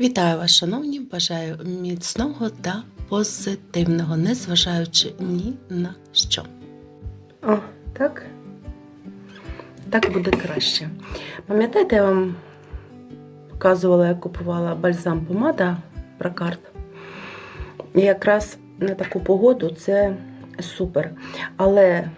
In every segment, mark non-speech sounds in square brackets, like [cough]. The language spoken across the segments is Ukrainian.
Вітаю вас, шановні! Бажаю міцного та позитивного, незважаючи ні на що. О, так? Так буде краще. Пам'ятаєте, я вам показувала, як купувала бальзам помада Прокарт? І якраз на таку погоду це супер. Але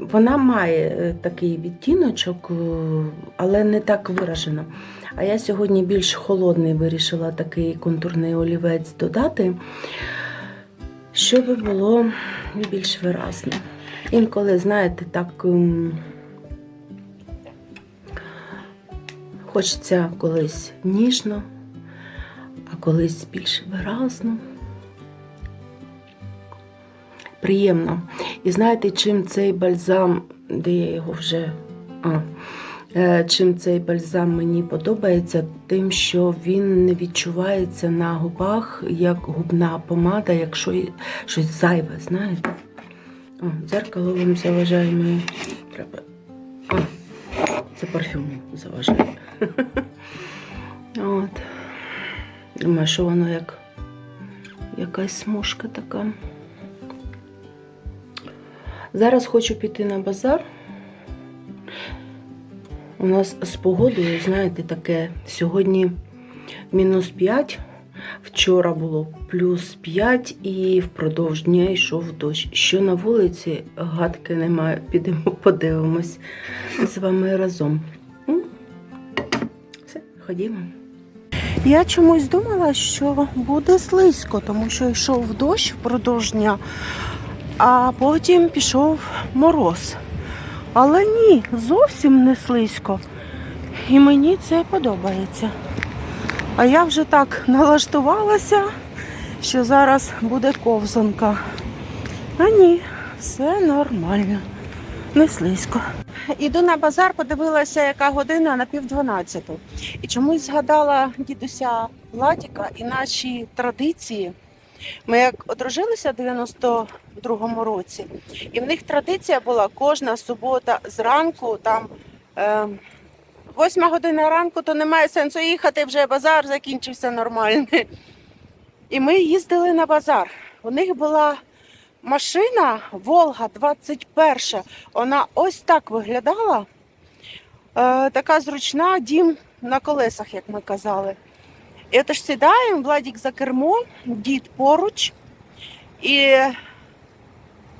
вона має е, такий відтіночок, е, але не так виражено. А я сьогодні більш холодний вирішила такий контурний олівець додати, щоб було більш виразно. Інколи, знаєте, так ем, хочеться колись ніжно, а колись більш виразно. Приємно. І знаєте, чим цей бальзам, де я його вже. А, Е, Чим цей бальзам мені подобається, тим, що він не відчувається на губах як губна помада, якщо щось зайве, знаєте. О, дзеркало вам заважає моє. Треба. А, це парфюм заважає. [laughs] От. Думаю, що воно як якась смужка така. Зараз хочу піти на базар. У нас з погодою, знаєте, таке сьогодні мінус 5, вчора було плюс 5 і впродовж дня йшов дощ. Що на вулиці гадки немає. Підемо [laughs] подивимось з вами разом. Все, ходімо. Я чомусь думала, що буде слизько, тому що йшов дощ впродовж дня, а потім пішов мороз. Але ні, зовсім не слизько. І мені це подобається. А я вже так налаштувалася, що зараз буде ковзанка. А ні, все нормально, не слизько. Іду на базар, подивилася, яка година на пів дванадцяту. І чомусь згадала дідуся Владіка і наші традиції. Ми як одружилися в 92-му році, і в них традиція була кожна субота зранку, там е, восьма година ранку, то немає сенсу їхати, вже базар закінчився нормальний. І ми їздили на базар. У них була машина Волга 21. Вона ось так виглядала. Е, така зручна, дім на колесах, як ми казали. І отож сідаємо, Владік за кермо, дід поруч, і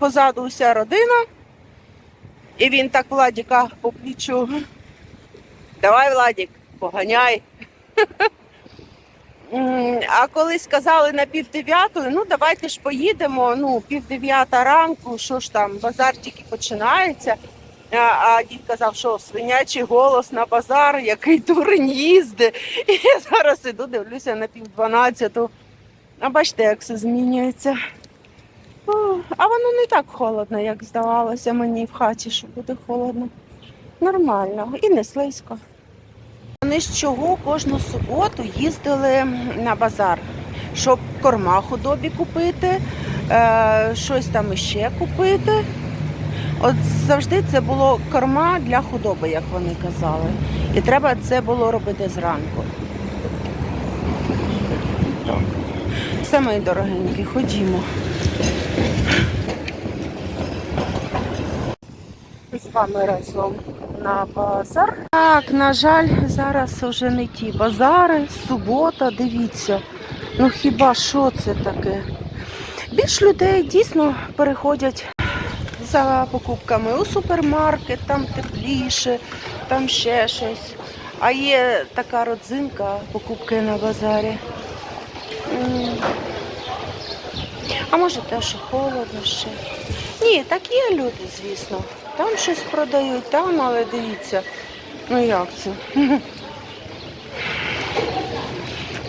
позаду вся родина. І він так Владіка по плечу. Давай, Владік, поганяй. [laughs] А коли сказали на пів ну давайте ж поїдемо. Ну, пів ранку, що ж там, базар тільки починається. А, а дід казав, що свинячий голос на базар, який дурень їздить. І [laughs] я зараз іду, дивлюся на пів дванадцяту. А бачите, як все змінюється. А воно не так холодно, як здавалося мені в хаті, що буде холодно. Нормально і не слизько. Вони з чого кожну суботу їздили на базар, щоб корма худобі купити, е, щось там іще купити. От завжди це було корма для худоби, як вони казали. І треба це було робити зранку. Все, мої дорогенькі, ходімо. Вами разом на базар. Так, на жаль, зараз вже не ті базари, субота, дивіться. Ну хіба що це таке? Більш людей дійсно переходять за покупками у супермаркет, там тепліше, там ще щось. А є така родзинка покупки на базарі. А може те, що холодно ще. Ні, так є люди, звісно. Там щось продають, там, але дивіться. Ну як це?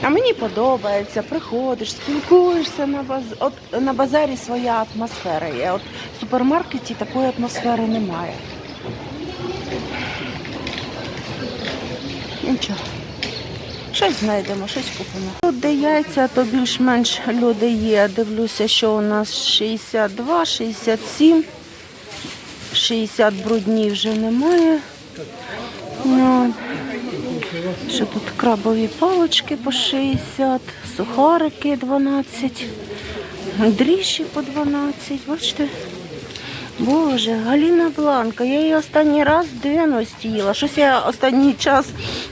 А мені подобається, приходиш, спілкуєшся на баз... От на базарі своя атмосфера є. От в супермаркеті такої атмосфери немає. Нічого. Щось знайдемо, щось купимо. Тут де яйця, то більш-менш люди є. Дивлюся, що у нас 62, 67, 60 брудні вже немає. Ну, Що тут крабові палочки по 60, сухарики 12, дріжджі по 12. Бачите? Боже, Галіна Бланка, я її останній раз в 90 їла. Щось я останній час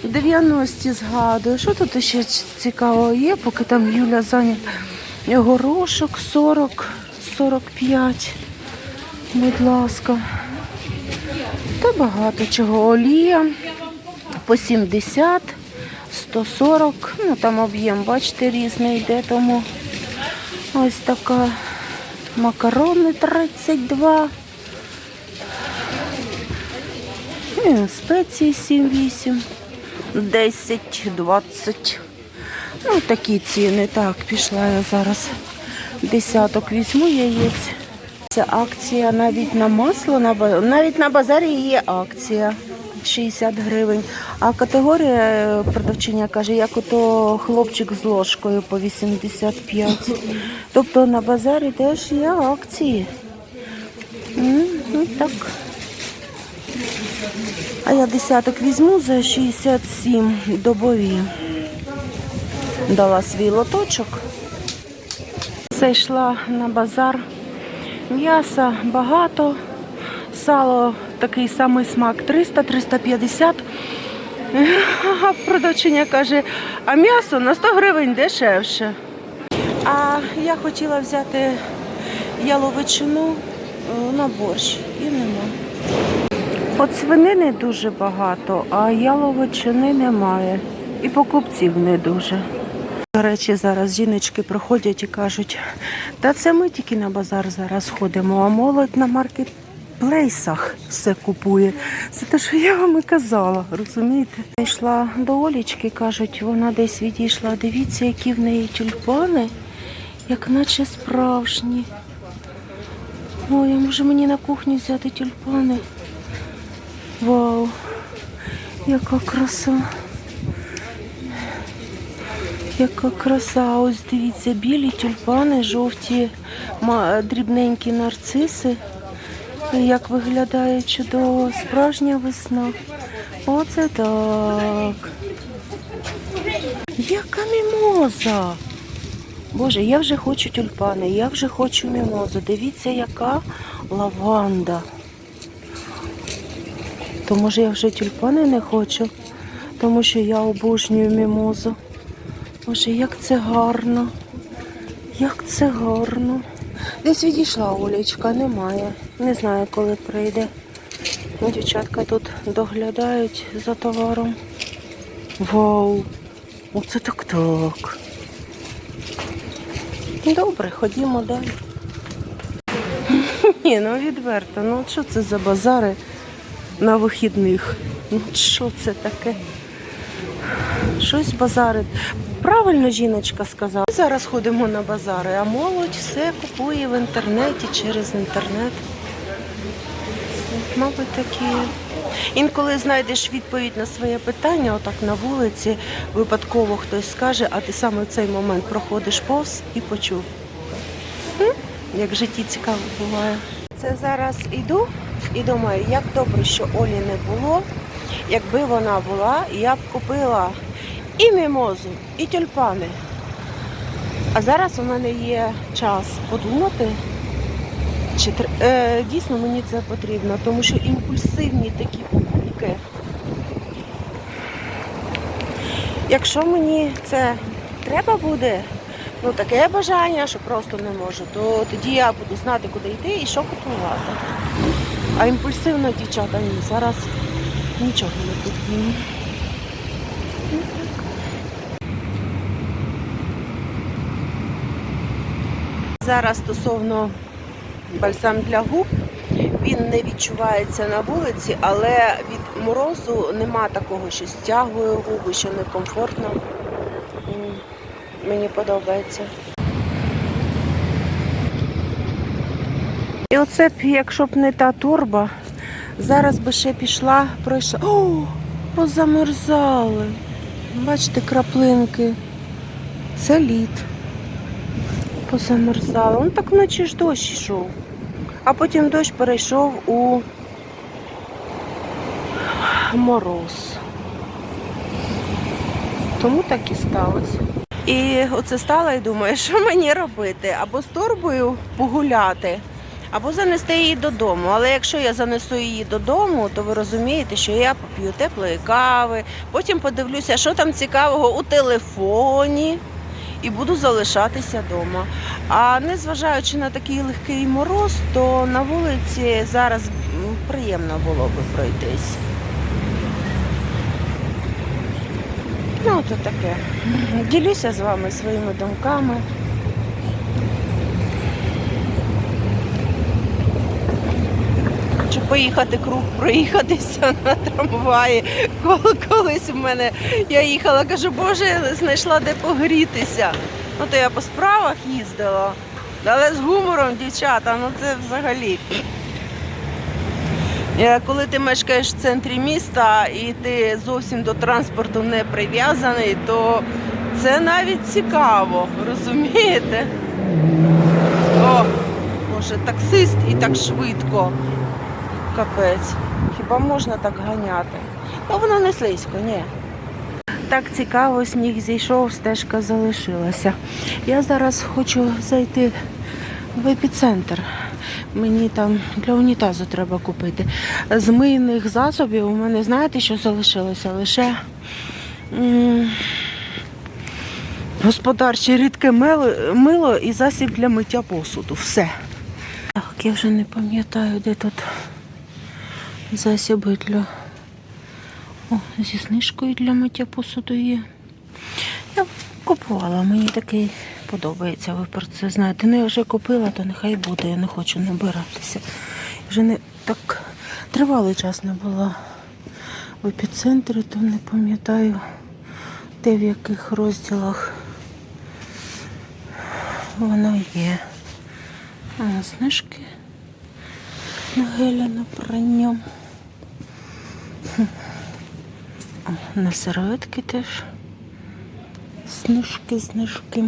в 90 згадую. Що тут ще цікавого є, поки там Юля зайнята? Горошок 40, 45. Будь ласка. Та багато чого. Олія по 70, 140. Ну там об'єм, бачите, різний йде, тому ось така. Макарони 32. І спеції 7-8, 10, 20. Ну, такі ціни. Так, пішла я зараз. Десяток візьму яєць. Це акція навіть на масло, навіть на базарі є акція 60 гривень. А категорія е, продавчиня каже, як ото хлопчик з ложкою по 85. Тобто на базарі теж є акції. Ну так. А я десяток візьму за 67 добові. Дала свій лоточок. Зайшла на базар. М'яса багато, сало такий самий смак 300-350. А продавчиня каже, а м'ясо на 100 гривень дешевше. А я хотіла взяти яловичину е, на борщ і нема. От свинини дуже багато, а яловичини немає. І покупців не дуже. До речі, зараз жіночки приходять і кажуть, та це ми тільки на базар зараз ходимо, а молодь на маркетплейсах все купує. Це те, що я вам і казала, розумієте? Я йшла до Олічки, кажуть, вона десь відійшла. Дивіться, які в неї тюльпани, як наче справжні. Ой, а може мені на кухню взяти тюльпани? Вау, яка краса. Яка краса, ось дивіться, білі тюльпани, жовті, дрібненькі нарциси. Як виглядає чудово, справжня весна. Оце так. Яка мімоза. Боже, я вже хочу тюльпани, я вже хочу мімозу. Дивіться, яка лаванда. То може я вже тюльпани не хочу, тому що я обожнюю мімозу. Боже, як це гарно. Як це гарно. Десь відійшла Олечка, немає. Не знаю, коли прийде. Дівчатка тут доглядають за товаром. Вау! Оце так так. Добре, ходімо далі. Ні, ну відверто, ну що це за базари на вихідних? Ну що це таке? Щось базарить. Правильно жіночка сказала. Зараз ходимо на базари, а молодь все купує в інтернеті через інтернет. Мабуть, такі. Інколи знайдеш відповідь на своє питання, отак на вулиці, випадково хтось скаже, а ти саме в цей момент проходиш повз і почув. Як в житті цікаво буває. Це зараз іду і думаю, як добре, що Олі не було. Якби вона була, я б купила і мімозу, і тюльпани. А зараз у мене є час подумати, чи е, дійсно мені це потрібно, тому що імпульсивні такі покупки. Якщо мені це треба буде, ну таке бажання, що просто не можу, то тоді я буду знати, куди йти і що купувати. А імпульсивно, дівчата, ні, зараз нічого не купую. Зараз стосовно бальзам для губ, він не відчувається на вулиці, але від морозу нема такого, що стягує губи, що некомфортно. Мені подобається. І оце б, якщо б не та торба, зараз би ще пішла, пройшла. О, позамерзали. Бачите, краплинки. Це лід. Позамерзало. Ну так вночі ж дощ йшов. А потім дощ перейшов у мороз. Тому так і сталося. І оце стала і думаю, що мені робити? Або з торбою погуляти, або занести її додому. Але якщо я занесу її додому, то ви розумієте, що я поп'ю теплої кави, потім подивлюся, що там цікавого у телефоні, і буду залишатися вдома. А незважаючи на такий легкий мороз, то на вулиці зараз приємно було би пройтись. Ну, то таке. Ділюся з вами своїми думками. Поїхати круг, проїхатися [laughs] на трамваї. Коли колись в мене я їхала, кажу, боже, знайшла де погрітися. Ну то я по справах їздила. Але з гумором, дівчата, ну це взагалі. Е, Коли ти мешкаєш в центрі міста і ти зовсім до транспорту не прив'язаний, то це навіть цікаво, розумієте? О, Боже, таксист і так швидко. Капець. Хіба можна так ганяти? Ну воно не слизько, ні. Так цікаво, сніг зійшов, стежка залишилася. Я зараз хочу зайти в епіцентр. Мені там для унітазу треба купити. З мийних засобів у мене знаєте, що залишилося? Лише господарче рідке мило і засіб для миття посуду. Все. Так, я вже не пам'ятаю, де тут засіби для. О, зі знижкою для миття посуду є. Я купувала, мені такий подобається. Ви про це знаєте. Ну, я вже купила, то нехай буде, я не хочу набиратися. Вже не так тривалий час не була в епіцентрі, то не пам'ятаю, де в яких розділах воно є. А, знижки на геля на прання. Хм. О, На серветки теж. Знижки, знижки.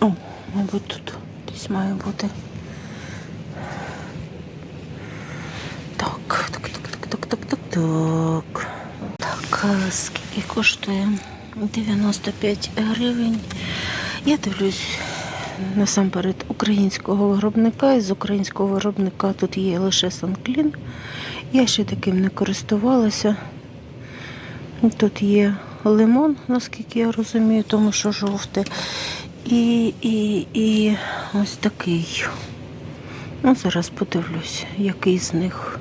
О, мабуть, тут десь має бути. Так, так, так, так, так, так, так, так. Так, скільки коштує? 95 гривень. Я дивлюсь насамперед українського виробника. Із українського виробника тут є лише Санклін. Я ще таким не користувалася. Тут є лимон, наскільки я розумію, тому що жовте. І, і, і ось такий. Ну, зараз подивлюсь, який з них.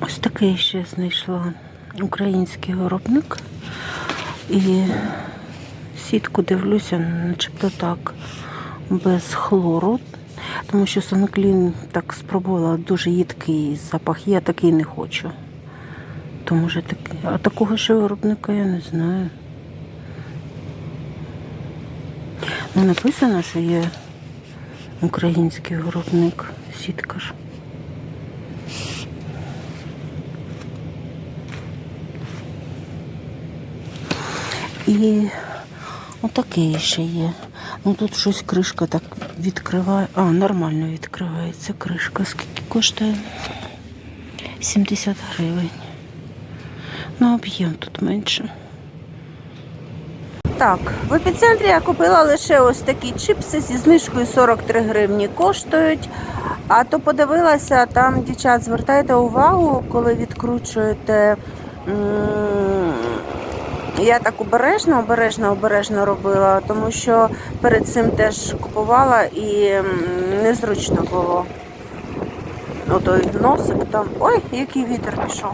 Ось такий ще знайшла український виробник. І сітку дивлюся, начебто так, без хлору. Тому що Санклін так спробувала дуже їдкий запах. Я такий не хочу. То може такий. А такого ще виробника я не знаю. Ну, написано, що є український виробник сітка ж. І отакий ще є. Ну тут щось кришка так відкриває. А, нормально відкривається кришка. Скільки коштує? 70 гривень. Ну, об'єм тут менше. Так, в епіцентрі я купила лише ось такі чипси зі знижкою 43 гривні коштують. А то подивилася, там, дівчат, звертайте увагу, коли відкручуєте. м, Я так обережно, обережно, обережно робила, тому що перед цим теж купувала і незручно було. Отой носик там. Ой, який вітер пішов.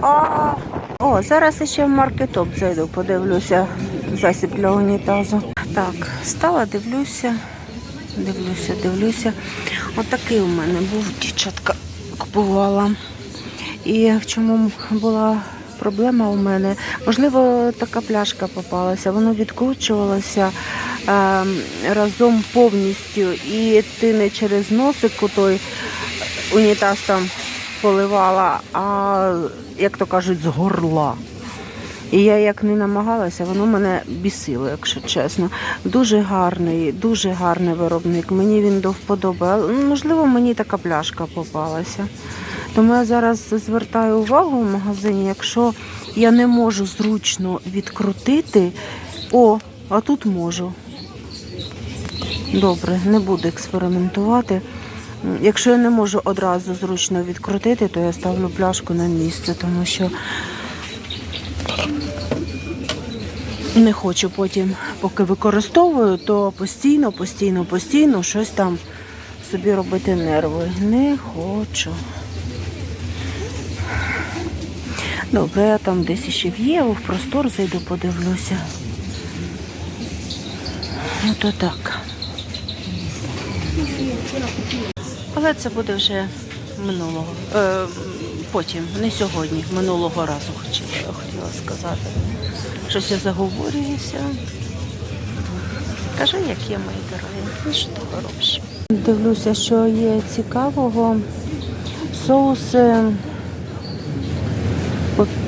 А, О, зараз ще в маркетоп зайду, подивлюся засіб для унітазу. Так, стала, дивлюся, дивлюся, дивлюся. Отакий у мене був, дівчатка купувала. І в чому була проблема у мене? Можливо, така пляшка попалася, воно відкручувалося е, разом повністю. І ти не через носик той унітаз там поливала, а як то кажуть, з горла. І я як не намагалася, воно мене бісило, якщо чесно. Дуже гарний, дуже гарний виробник. Мені він до вподоби. Ну, Можливо, мені така пляшка попалася. Тому я зараз звертаю увагу в магазині, якщо я не можу зручно відкрутити, о, а тут можу. Добре, не буду експериментувати. Якщо я не можу одразу зручно відкрутити, то я ставлю пляшку на місце, тому що не хочу потім, поки використовую, то постійно, постійно, постійно щось там собі робити нерви. Не хочу. Добре, я там десь ще в Єву, в простор зайду, подивлюся. Ну то так. Але це буде вже минулого. Е, потім, не сьогодні, минулого разу хотіла, хотіла сказати. Щось я заговорююся. Кажи, як є, мої дорогі. Ну, що ти робиш? Дивлюся, що є цікавого. Соуси по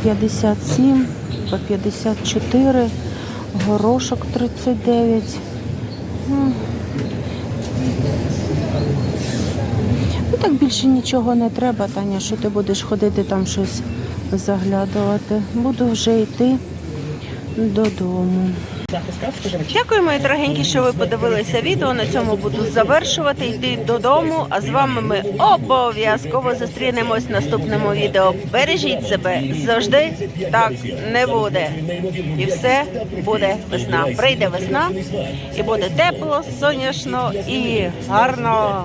57, по 54, горошок 39. Ну так більше нічого не треба, Таня, що ти будеш ходити там щось заглядувати. Буду вже йти додому. Дякую, мої дорогенькі, що ви подивилися відео. На цьому буду завершувати. Йти додому. А з вами ми обов'язково зустрінемось в наступному відео. Бережіть себе завжди так не буде. І все буде весна. Прийде весна і буде тепло, сонячно і гарно.